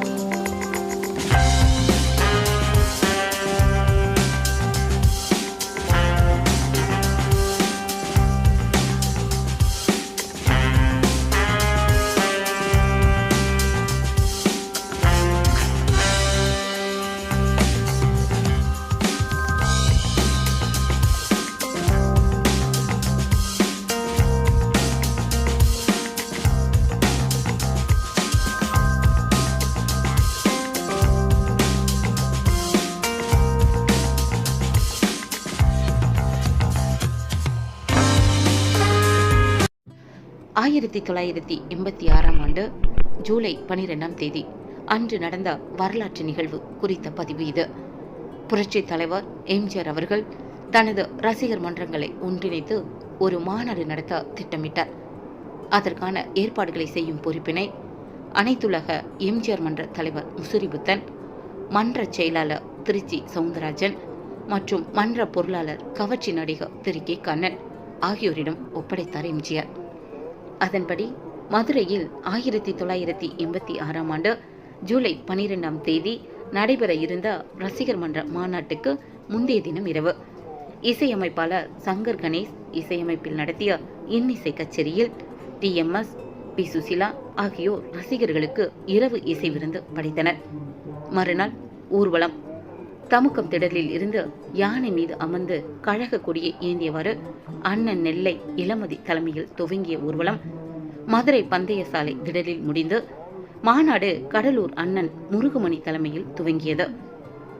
Bye. ஆயிரத்தி தொள்ளாயிரத்தி எண்பத்தி ஆறாம் ஆண்டு ஜூலை பனிரெண்டாம் தேதி அன்று நடந்த வரலாற்று நிகழ்வு குறித்த பதிவு இது. புரட்சி தலைவர் எம்ஜிஆர் அவர்கள் தனது ரசிகர் மன்றங்களை ஒன்றிணைத்து ஒரு மாநாடு நடத்த திட்டமிட்டார். அதற்கான ஏற்பாடுகளை செய்யும் பொறுப்பினை அனைத்துலக எம்ஜிஆர் மன்ற தலைவர் முசுரிபுத்தன் மன்ற செயலாளர் திருச்சி சவுந்தரராஜன் மற்றும் மன்ற பொருளாளர் கவர்ச்சி நடிகர் திரு கே கண்ணன் ஆகியோரிடம் ஒப்படைத்தார் எம்ஜிஆர். அதன்படி மதுரையில் ஆயிரத்தி தொள்ளாயிரத்தி எண்பத்தி ஆறாம் ஆண்டு ஜூலை பனிரெண்டாம் தேதி நடைபெற இருந்த ரசிகர் மன்ற மாநாட்டுக்கு முந்தைய தினம் இரவு. இசையமைப்பாளர் சங்கர் கணேஷ் இசையமைப்பில் நடத்திய இன்னிசை கச்சேரியில் டிஎம்எஸ் பி சுசிலா ஆகியோர் ரசிகர்களுக்கு இரவு இசை விருந்து படைத்தனர். மறுநாள் ஊர்வலம் தமுக்கம் திடலில் இருந்து யானை மீது அமர்ந்து கழக கொடியை ஏந்தியவாறு அண்ணன் நெல்லை இளமதி தலைமையில் துவங்கிய ஊர்வலம் மதுரை பந்தய சாலை திடலில் முடிந்து மாநாடு கடலூர் அண்ணன் முருகமணி தலைமையில் துவங்கியது.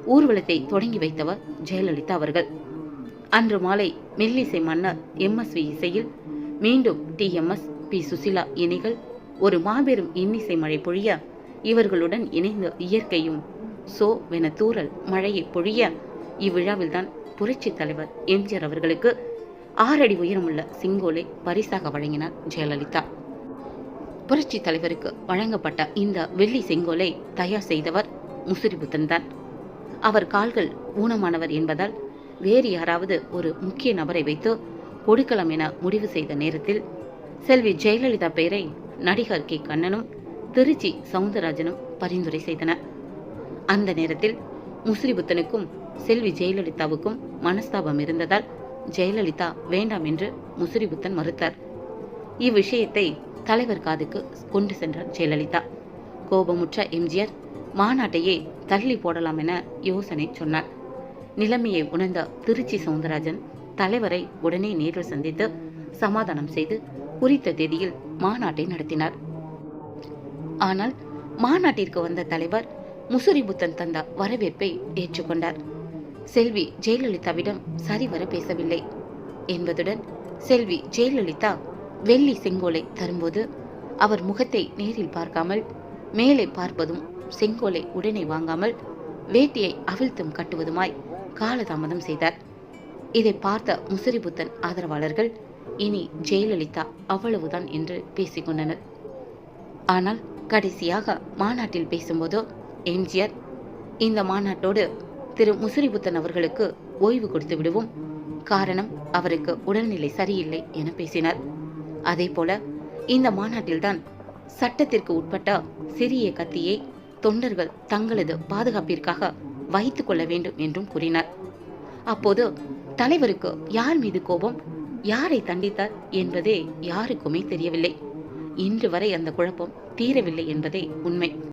ஊர்வலத்தை தொடங்கி வைத்தவர் ஜெயலலிதா அவர்கள். அன்று மாலை மெல்லிசை மன்னர் எம்எஸ்வி இசையில் மீண்டும் டி எம்எஸ் பி சுசிலா இணைகள் ஒரு மாபெரும் இன்னிசை மழை பொழிய இவர்களுடன் இணைந்த இயற்கையும் சோ வென தூறல் மழையை பொழிய இவ்விழாவில்தான் புரட்சி தலைவர் எம்ஜிஆர் அவர்களுக்கு ஆறடி உயரமுள்ள செங்கோலை பரிசாக வழங்கினார் ஜெயலலிதா. புரட்சி தலைவருக்கு வழங்கப்பட்ட இந்த வெள்ளி செங்கோலை தயார் செய்தவர் முசிறிபுத்தன் தான். அவர் கால்கள் ஊனமானவர் என்பதால் வேறு யாராவது ஒரு முக்கிய நபரை வைத்து கொடுக்கலாம் என முடிவு செய்த நேரத்தில் செல்வி ஜெயலலிதா பெயரை நடிகர் கே கண்ணனும் திருச்சி சவுந்தரராஜனும் பரிந்துரை செய்தனர். அந்த நேரத்தில் முஸ்ரிபுத்தனுக்கும் செல்வி ஜெயலலிதாவுக்கும் மனஸ்தாபம் இருந்ததால் ஜெயலலிதா வேண்டாம் என்று முசிறிபுத்தன் மறுத்தார். இவ்விஷயத்தை தலைவர் காதுக்கு கொண்டு சென்றார் ஜெயலலிதா. கோபமுற்ற எம்ஜிஆர் மாநாட்டையே தள்ளி போடலாம் என யோசனை சொன்னார். நிலைமையை உணர்ந்த திருச்சி சவுந்தரராஜன் தலைவரை உடனே நேரில் சந்தித்து சமாதானம் செய்து குறித்த தேதியில் மாநாட்டை நடத்தினார். ஆனால் மாநாட்டிற்கு வந்த தலைவர் முசுரிபுத்தன் தந்த வரவேற்பை ஏற்றுக்கொண்டார். செல்வி ஜெயலலிதாவிடம் சரிவர பேசவில்லை. என்பதுடன் செல்வி ஜெயலலிதா வெள்ளி செங்கோலை தரும்போது அவர் முகத்தை நேரில் பார்க்காமல் மேலே பார்ப்பதும் செங்கோலை உடனே வாங்காமல் வேட்டியை அவிழ்த்தும் கட்டுவதுமாய் காலதாமதம் செய்தார். இதை பார்த்த முசிறிபுத்தன் ஆதரவாளர்கள் இனி ஜெயலலிதா அவ்வளவுதான் என்று பேசிக்கொண்டனர் ஆனால் கடைசியாக மாநாட்டில் பேசும்போதோ எம்ஜிஆர் இந்த மாநாட்டோடு திரு முசிறிபுத்தன் அவர்களுக்கு ஓய்வு கொடுத்து விடுவோம். காரணம் அவருக்கு உடல்நிலை சரியில்லை என பேசினார். அதே போல இந்த மாநாட்டில்தான் சட்டத்திற்கு உட்பட்ட சிறிய கத்தியை தொண்டர்கள் தங்களது பாதுகாப்பிற்காக வைத்துக் கொள்ள வேண்டும் என்றும் கூறினார். அப்போது தலைவருக்கு யார் மீது கோபம் யாரை தண்டித்தார் என்பதே யாருக்குமே தெரியவில்லை. இன்று வரை அந்த குழப்பம் தீரவில்லை என்பதே உண்மை.